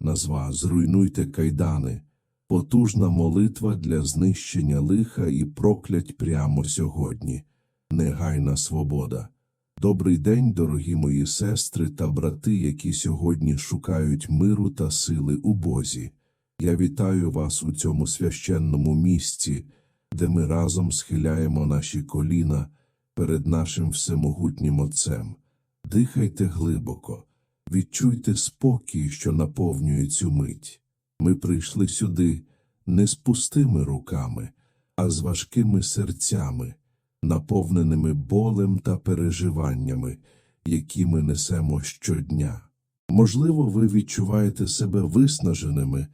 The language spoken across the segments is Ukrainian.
назва Зруйнуйте кайдани, потужна молитва для знищення лиха і проклять прямо сьогодні. Негайна свобода. Добрий день, дорогі мої сестри та брати, які сьогодні шукають миру та сили у Бозі. Я вітаю вас у цьому священному місці, де ми разом схиляємо наші коліна перед нашим всемогутнім Отцем. Дихайте глибоко, відчуйте спокій, що наповнює цю мить. Ми прийшли сюди не з пустими руками, а з важкими серцями, наповненими болем та переживаннями, які ми несемо щодня. Можливо, ви відчуваєте себе виснаженими,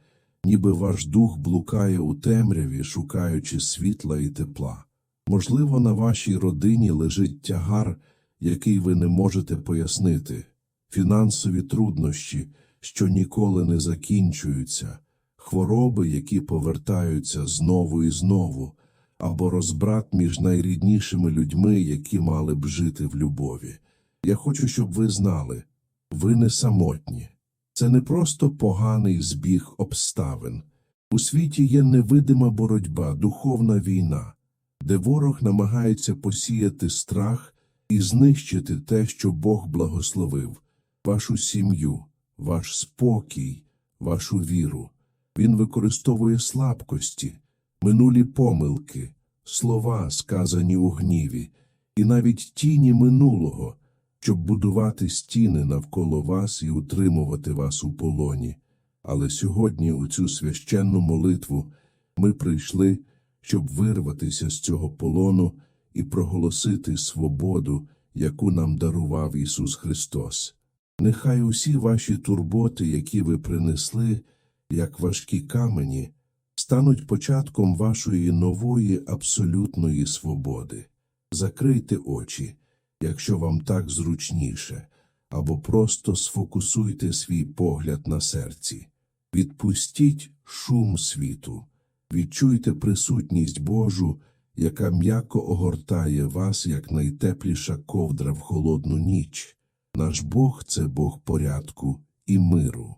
ніби ваш дух блукає у темряві, шукаючи світла і тепла. Можливо, на вашій родині лежить тягар, який ви не можете пояснити, фінансові труднощі, що ніколи не закінчуються, хвороби, які повертаються знову і знову, або розбрат між найріднішими людьми, які мали б жити в любові. Я хочу, щоб ви знали, ви не самотні. Це не просто поганий збіг обставин. У світі є невидима боротьба, духовна війна, де ворог намагається посіяти страх і знищити те, що Бог благословив, вашу сім'ю, ваш спокій, вашу віру. Він використовує слабкості, минулі помилки, слова, сказані у гніві, і навіть тіні минулого, щоб будувати стіни навколо вас і утримувати вас у полоні. Але сьогодні, у цю священну молитву, ми прийшли, щоб вирватися з цього полону і проголосити свободу, яку нам дарував Ісус Христос. Нехай усі ваші турботи, які ви принесли, як важкі камені, стануть початком вашої нової абсолютної свободи. Закрийте очі, якщо вам так зручніше, або просто сфокусуйте свій погляд на серці. Відпустіть шум світу, відчуйте присутність Божу, яка м'яко огортає вас, як найтепліша ковдра в холодну ніч. Наш Бог це Бог порядку і миру.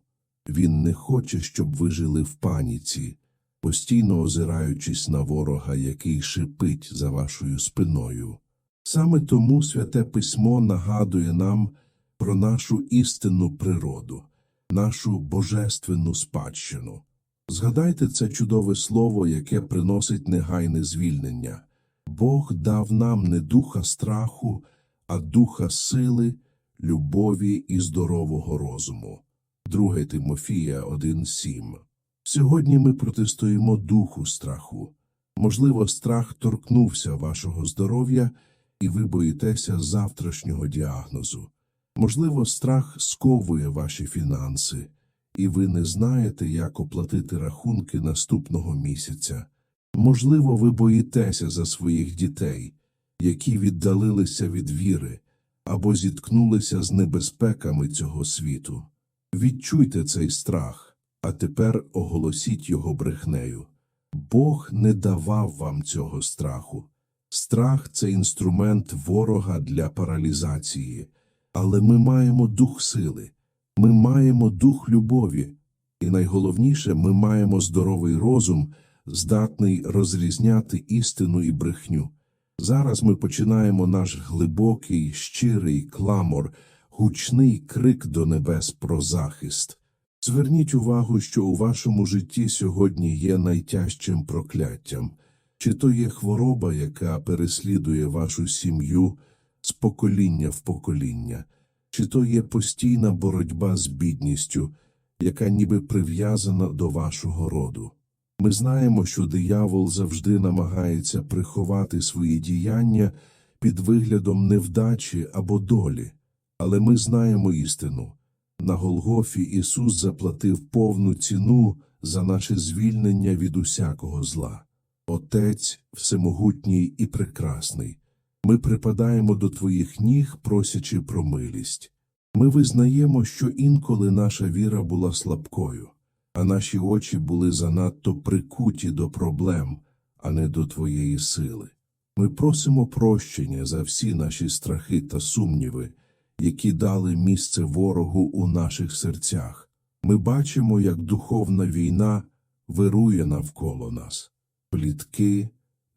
Він не хоче, щоб ви жили в паніці, постійно озираючись на ворога, який шипить за вашою спиною. Саме тому Святе Письмо нагадує нам про нашу істинну природу, нашу божественну спадщину. Згадайте це чудове слово, яке приносить негайне звільнення. Бог дав нам не духа страху, а духа сили, любові і здорового розуму. 2 Тимофія 1.7 Сьогодні ми протистоїмо духу страху. Можливо, страх торкнувся вашого здоров'я, і ви боїтеся завтрашнього діагнозу. Можливо, страх сковує ваші фінанси, і ви не знаєте, як оплатити рахунки наступного місяця. Можливо, ви боїтеся за своїх дітей, які віддалилися від віри або зіткнулися з небезпеками цього світу. Відчуйте цей страх, а тепер оголосіть його брехнею. Бог не давав вам цього страху. Страх це інструмент ворога для паралізації, але ми маємо дух сили, ми маємо дух любові, і найголовніше, ми маємо здоровий розум, здатний розрізняти істину і брехню. Зараз ми починаємо наш глибокий, щирий кламор, гучний крик до небес про захист. Зверніть увагу, що у вашому житті сьогодні є найтяжчим прокляттям, чи то є хвороба, яка переслідує вашу сім'ю з покоління в покоління, чи то є постійна боротьба з бідністю, яка ніби прив'язана до вашого роду. Ми знаємо, що диявол завжди намагається приховати свої діяння під виглядом невдачі або долі, але ми знаємо істину. На Голгофі Ісус заплатив повну ціну за наше звільнення від усякого зла. Отець всемогутній і прекрасний, ми припадаємо до Твоїх ніг, просячи про милість. Ми визнаємо, що інколи наша віра була слабкою, а наші очі були занадто прикуті до проблем, а не до Твоєї сили. Ми просимо прощення за всі наші страхи та сумніви, які дали місце ворогу у наших серцях. Ми бачимо, як духовна війна вирує навколо нас. Плітки,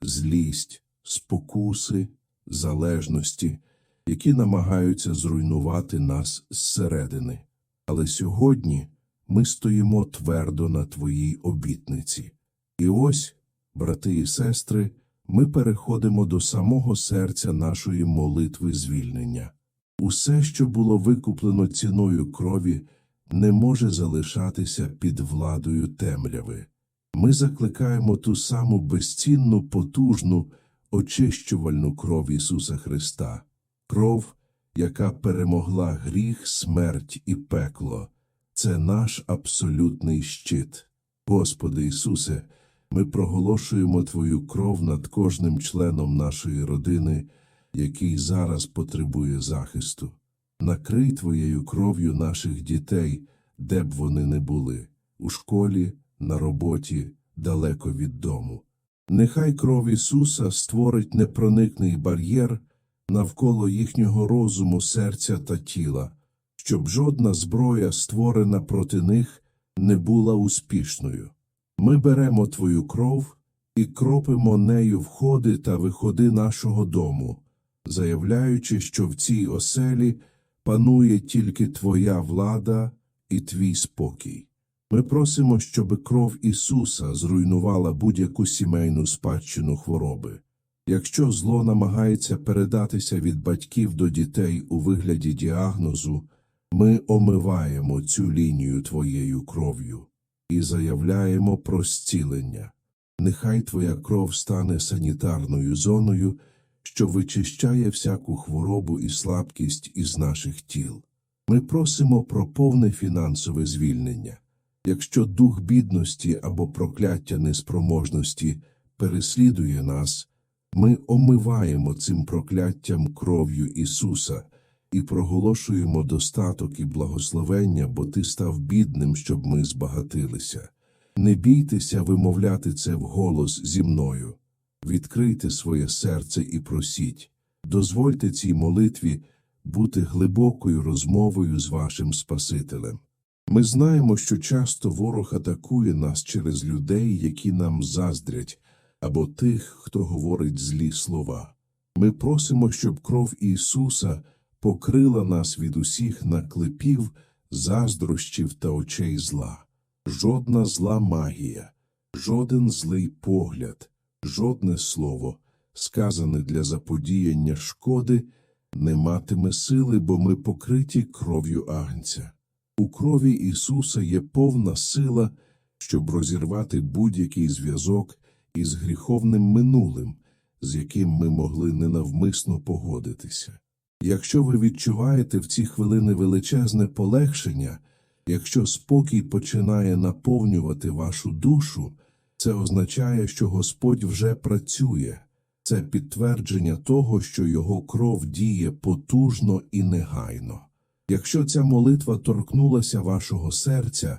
злість, спокуси, залежності, які намагаються зруйнувати нас зсередини. Але сьогодні ми стоїмо твердо на твоїй обітниці. І ось, брати і сестри, ми переходимо до самого серця нашої молитви звільнення. Усе, що було викуплено ціною крові, не може залишатися під владою темряви. Ми закликаємо ту саму безцінну, потужну, очищувальну кров Ісуса Христа, кров, яка перемогла гріх, смерть і пекло. Це наш абсолютний щит. Господи Ісусе, ми проголошуємо Твою кров над кожним членом нашої родини, який зараз потребує захисту. Накрий Твоєю кров'ю наших дітей, де б вони не були, у школі, на роботі, далеко від дому. Нехай кров Ісуса створить непроникний бар'єр навколо їхнього розуму, серця та тіла, щоб жодна зброя, створена проти них, не була успішною. Ми беремо Твою кров і кропимо нею входи та виходи нашого дому, заявляючи, що в цій оселі панує тільки Твоя влада і Твій спокій. Ми просимо, щоб кров Ісуса зруйнувала будь-яку сімейну спадщину хвороби. Якщо зло намагається передатися від батьків до дітей у вигляді діагнозу, ми омиваємо цю лінію Твоєю кров'ю і заявляємо про зцілення. Нехай Твоя кров стане санітарною зоною, що вичищає всяку хворобу і слабкість із наших тіл. Ми просимо про повне фінансове звільнення. Якщо дух бідності або прокляття неспроможності переслідує нас, ми омиваємо цим прокляттям кров'ю Ісуса і проголошуємо достаток і благословення, бо Ти став бідним, щоб ми збагатилися. Не бійтеся вимовляти це вголос зі мною. Відкрийте своє серце і просіть. Дозвольте цій молитві бути глибокою розмовою з вашим Спасителем. Ми знаємо, що часто ворог атакує нас через людей, які нам заздрять, або тих, хто говорить злі слова. Ми просимо, щоб кров Ісуса покрила нас від усіх наклепів, заздрощів та очей зла. Жодна зла магія, жоден злий погляд, жодне слово, сказане для заподіяння шкоди, не матиме сили, бо ми покриті кров'ю Агнця. У крові Ісуса є повна сила, щоб розірвати будь-який зв'язок із гріховним минулим, з яким ми могли ненавмисно погодитися. Якщо ви відчуваєте в ці хвилини величезне полегшення, якщо спокій починає наповнювати вашу душу, це означає, що Господь вже працює. Це підтвердження того, що Його кров діє потужно і негайно. Якщо ця молитва торкнулася вашого серця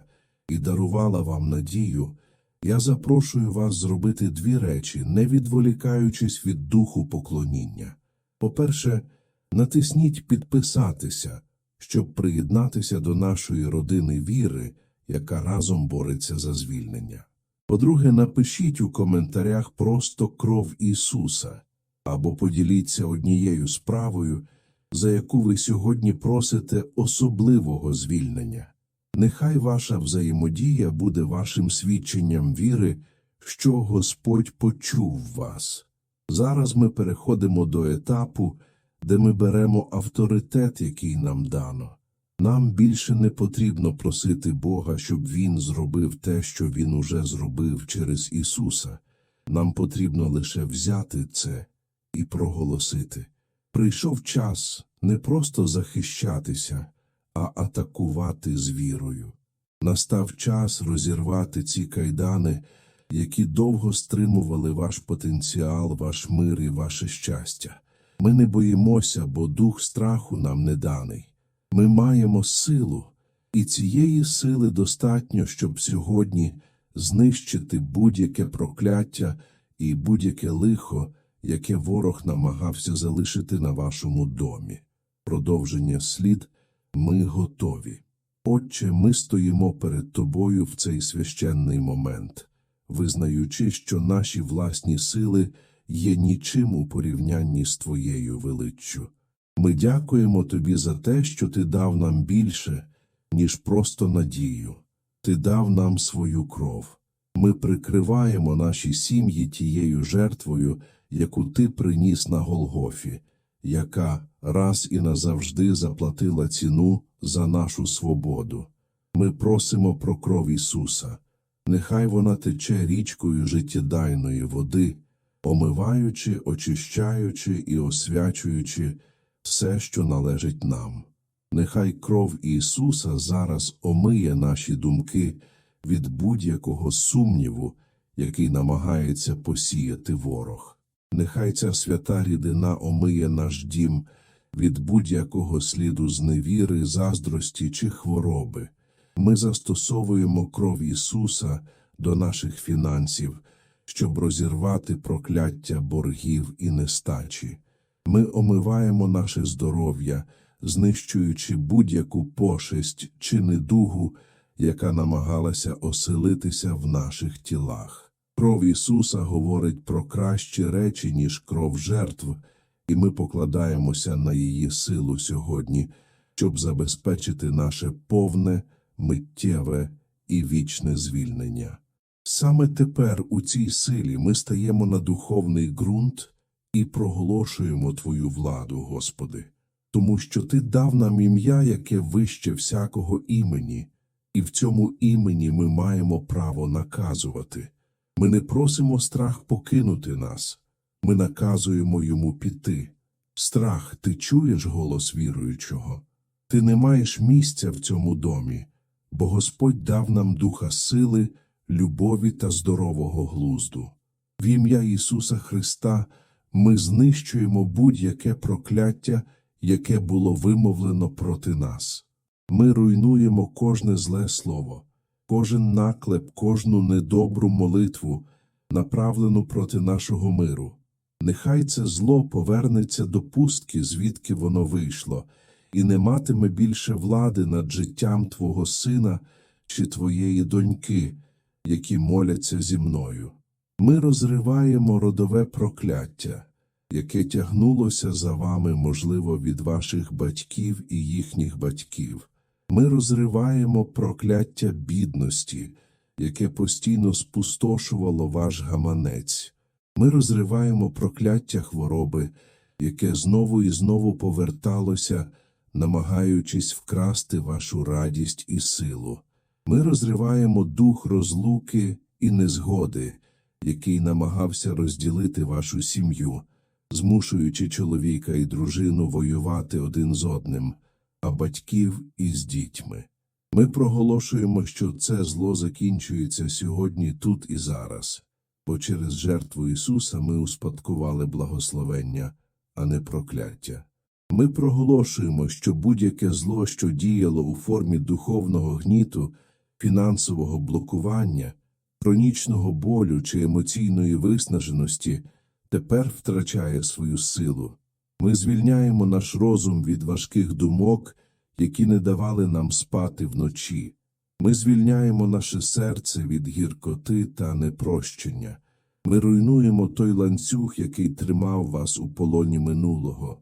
і дарувала вам надію, я запрошую вас зробити дві речі, не відволікаючись від духу поклоніння. По-перше, натисніть підписатися, щоб приєднатися до нашої родини віри, яка разом бореться за звільнення. По-друге, напишіть у коментарях просто кров Ісуса або поділіться однією справою, за яку ви сьогодні просите особливого звільнення. Нехай ваша взаємодія буде вашим свідченням віри, що Господь почув вас. Зараз ми переходимо до етапу, де ми беремо авторитет, який нам дано. Нам більше не потрібно просити Бога, щоб Він зробив те, що Він уже зробив через Ісуса. Нам потрібно лише взяти це і проголосити. Прийшов час не просто захищатися, а атакувати з вірою. Настав час розірвати ці кайдани, які довго стримували ваш потенціал, ваш мир і ваше щастя. Ми не боїмося, бо дух страху нам не даний. Ми маємо силу, і цієї сили достатньо, щоб сьогодні знищити будь-яке прокляття і будь-яке лихо, яке ворог намагався залишити на вашому домі. Продовження слід ми готові. Отче, ми стоїмо перед Тобою в цей священний момент, визнаючи, що наші власні сили є нічим у порівнянні з Твоєю величчю. Ми дякуємо Тобі за те, що Ти дав нам більше, ніж просто надію. Ти дав нам свою кров. Ми прикриваємо наші сім'ї тією жертвою, яку Ти приніс на Голгофі, яка раз і назавжди заплатила ціну за нашу свободу. Ми просимо про кров Ісуса. Нехай вона тече річкою життєдайної води, омиваючи, очищаючи і освячуючи все, що належить нам. Нехай кров Ісуса зараз омиє наші думки від будь-якого сумніву, який намагається посіяти ворог. Нехай ця свята рідина омиє наш дім від будь-якого сліду зневіри, заздрості чи хвороби. Ми застосовуємо кров Ісуса до наших фінансів, щоб розірвати прокляття боргів і нестачі. Ми омиваємо наше здоров'я, знищуючи будь-яку пошесть чи недугу, яка намагалася оселитися в наших тілах. Кров Ісуса говорить про кращі речі, ніж кров жертв, і ми покладаємося на її силу сьогодні, щоб забезпечити наше повне, миттєве і вічне звільнення. Саме тепер у цій силі ми стаємо на духовний ґрунт і проголошуємо Твою владу, Господи, тому що Ти дав нам ім'я, яке вище всякого імені, і в цьому імені ми маємо право наказувати. Ми не просимо страх покинути нас, ми наказуємо йому піти. Страх, ти чуєш голос віруючого? Ти не маєш місця в цьому домі, бо Господь дав нам духа сили, любові та здорового глузду. В ім'я Ісуса Христа ми знищуємо будь-яке прокляття, яке було вимовлено проти нас. Ми руйнуємо кожне зле слово, кожен наклеп, кожну недобру молитву, направлену проти нашого миру. Нехай це зло повернеться до пустки, звідки воно вийшло, і не матиме більше влади над життям Твого сина чи Твоєї доньки, які моляться зі мною. Ми розриваємо родове прокляття, яке тягнулося за вами, можливо, від ваших батьків і їхніх батьків. Ми розриваємо прокляття бідності, яке постійно спустошувало ваш гаманець. Ми розриваємо прокляття хвороби, яке знову і знову поверталося, намагаючись вкрасти вашу радість і силу. Ми розриваємо дух розлуки і незгоди, який намагався розділити вашу сім'ю, змушуючи чоловіка і дружину воювати один з одним, а батьків із дітьми. Ми проголошуємо, що це зло закінчується сьогодні, тут і зараз, бо через жертву Ісуса ми успадкували благословення, а не прокляття. Ми проголошуємо, що будь-яке зло, що діяло у формі духовного гніту, фінансового блокування, хронічного болю чи емоційної виснаженості, тепер втрачає свою силу. Ми звільняємо наш розум від важких думок, які не давали нам спати вночі. Ми звільняємо наше серце від гіркоти та непрощення. Ми руйнуємо той ланцюг, який тримав вас у полоні минулого.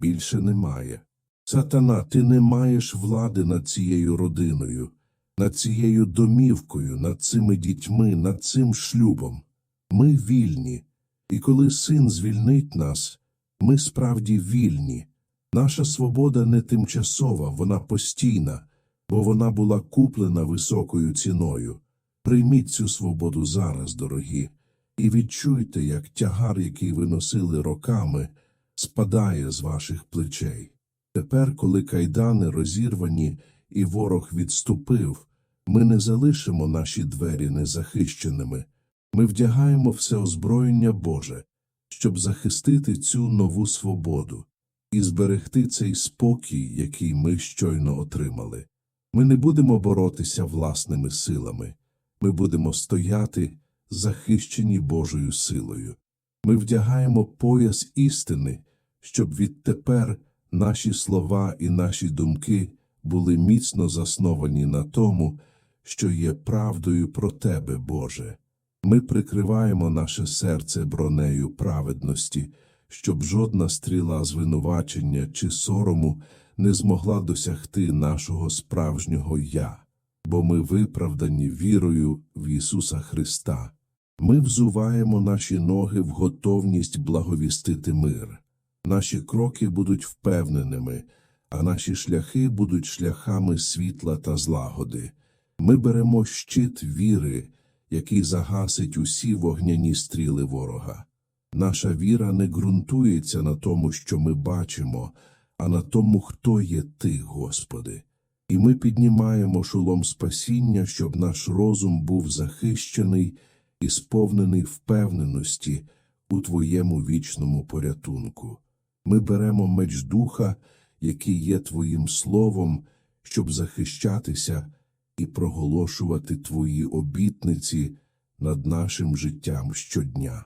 Більше немає. Сатана, ти не маєш влади над цією родиною, над цією домівкою, над цими дітьми, над цим шлюбом. Ми вільні, і коли син звільнить нас, ми справді вільні. Наша свобода не тимчасова, вона постійна, бо вона була куплена високою ціною. Прийміть цю свободу зараз, дорогі, і відчуйте, як тягар, який ви носили роками, спадає з ваших плечей. Тепер, коли кайдани розірвані і ворог відступив, ми не залишимо наші двері незахищеними. Ми вдягаємо все озброєння Боже, щоб захистити цю нову свободу і зберегти цей спокій, який ми щойно отримали. Ми не будемо боротися власними силами, ми будемо стояти, захищені Божою силою. Ми вдягаємо пояс істини, щоб відтепер наші слова і наші думки були міцно засновані на тому, що є правдою про Тебе, Боже. Ми прикриваємо наше серце бронею праведності, щоб жодна стріла звинувачення чи сорому не змогла досягти нашого справжнього Я, бо ми виправдані вірою в Ісуса Христа. Ми взуваємо наші ноги в готовність благовістити мир. Наші кроки будуть впевненими, а наші шляхи будуть шляхами світла та злагоди. Ми беремо щит віри, який загасить усі вогняні стріли ворога. Наша віра не ґрунтується на тому, що ми бачимо, а на тому, хто є Ти, Господи. І ми піднімаємо шолом спасіння, щоб наш розум був захищений і сповнений впевненості у Твоєму вічному порятунку. Ми беремо меч духа, який є Твоїм словом, щоб захищатися і проголошувати Твої обітниці над нашим життям щодня.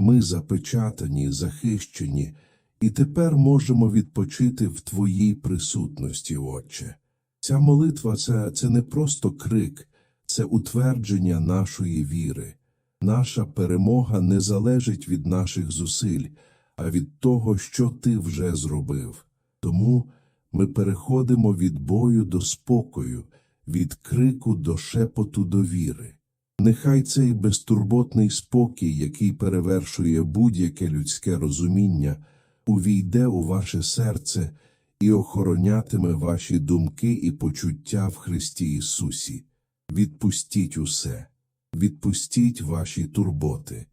Ми запечатані, захищені, і тепер можемо відпочити в Твоїй присутності, Отче. Ця молитва це, це не просто крик, це утвердження нашої віри. Наша перемога не залежить від наших зусиль, а від того, що ти вже зробив. Тому ми переходимо від бою до спокою, від крику до шепоту до віри. Нехай цей безтурботний спокій, який перевершує будь-яке людське розуміння, увійде у ваше серце і охоронятиме ваші думки і почуття в Христі Ісусі. Відпустіть усе, відпустіть ваші турботи,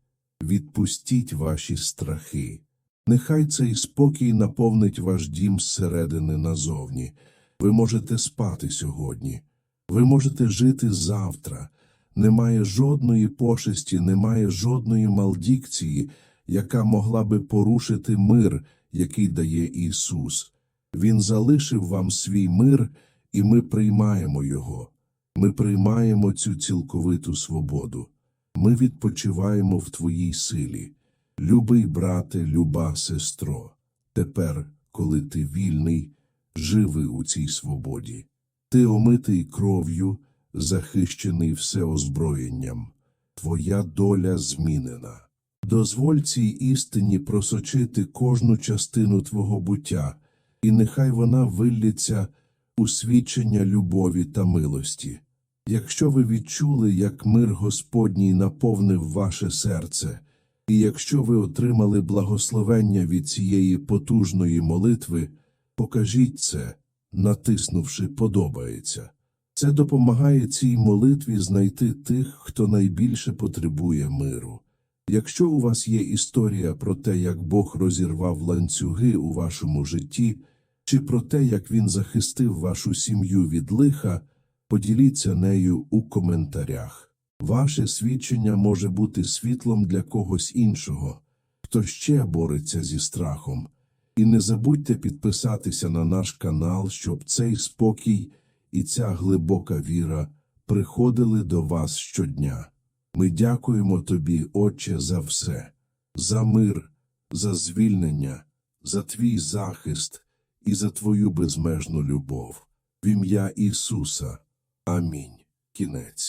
відпустіть ваші страхи. Нехай цей спокій наповнить ваш дім зсередини назовні. Ви можете спати сьогодні, ви можете жити завтра. Немає жодної пошесті, немає жодної малдікції, яка могла би порушити мир, який дає Ісус. Він залишив вам свій мир, і ми приймаємо його. Ми приймаємо цю цілковиту свободу. Ми відпочиваємо в Твоїй силі. Любий брате, люба сестро, тепер, коли ти вільний, живи у цій свободі. Ти омитий кров'ю, захищений всеозброєнням. Твоя доля змінена. Дозволь цій істині просочити кожну частину твого буття, і нехай вона виллється у свідчення любові та милості. Якщо ви відчули, як мир Господній наповнив ваше серце, і якщо ви отримали благословення від цієї потужної молитви, покажіть це, натиснувши «Подобається». Це допомагає цій молитві знайти тих, хто найбільше потребує миру. Якщо у вас є історія про те, як Бог розірвав ланцюги у вашому житті, чи про те, як Він захистив вашу сім'ю від лиха, поділіться нею у коментарях. Ваше свідчення може бути світлом для когось іншого, хто ще бореться зі страхом. І не забудьте підписатися на наш канал, щоб цей спокій і ця глибока віра приходили до вас щодня. Ми дякуємо тобі, Отче, за все, за мир, за звільнення, за твій захист і за твою безмежну любов. В ім'я Ісуса. Амінь. Кінець.